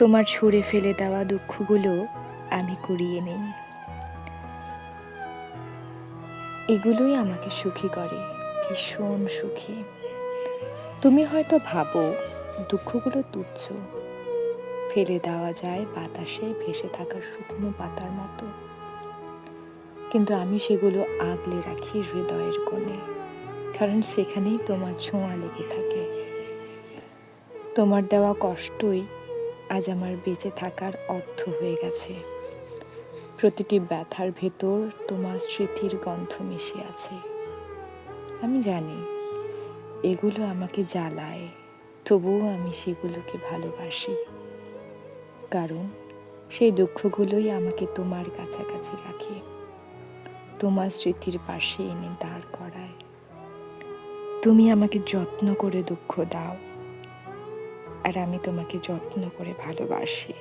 তোমার ছুঁড়ে ফেলে দেওয়া দুঃখগুলো আমি কুড়িয়ে নেই। এগুলোই আমাকে সুখী করে, ভীষণ সুখী। তুমি হয়তো ভাবো, দুঃখগুলো তুচ্ছ। ফেলে দেওয়া যায় বাতাসে ভেসে থাকা শুকনো পাতার মতো। কিন্তু আমি সেগুলো আগলে রাখি হৃদয়ের কোণে, কারণ সেখানেই তোমার ছোঁয়া লেগে থাকে। তোমার দেওয়া কষ্টই আজ আমার বেঁচে থাকার অর্থ হয়ে গেছে। প্রতিটি ব্যথার ভেতর তোমার স্মৃতির গন্ধ মিশে আছে। আমি জানি, এগুলো আমাকে জ্বালায়, তবুও আমি সেগুলোকে ভালোবাসি। কারণ সেই দুঃখগুলোই আমাকে তোমার কাছাকাছি রাখে। তোমার স্মৃতির পাশে এনে দাঁড় করায়। তুমি আমাকে যত্ন করে দুঃখ দাও। আর আমি তোমাকে যত্ন করে ভালোবাসি।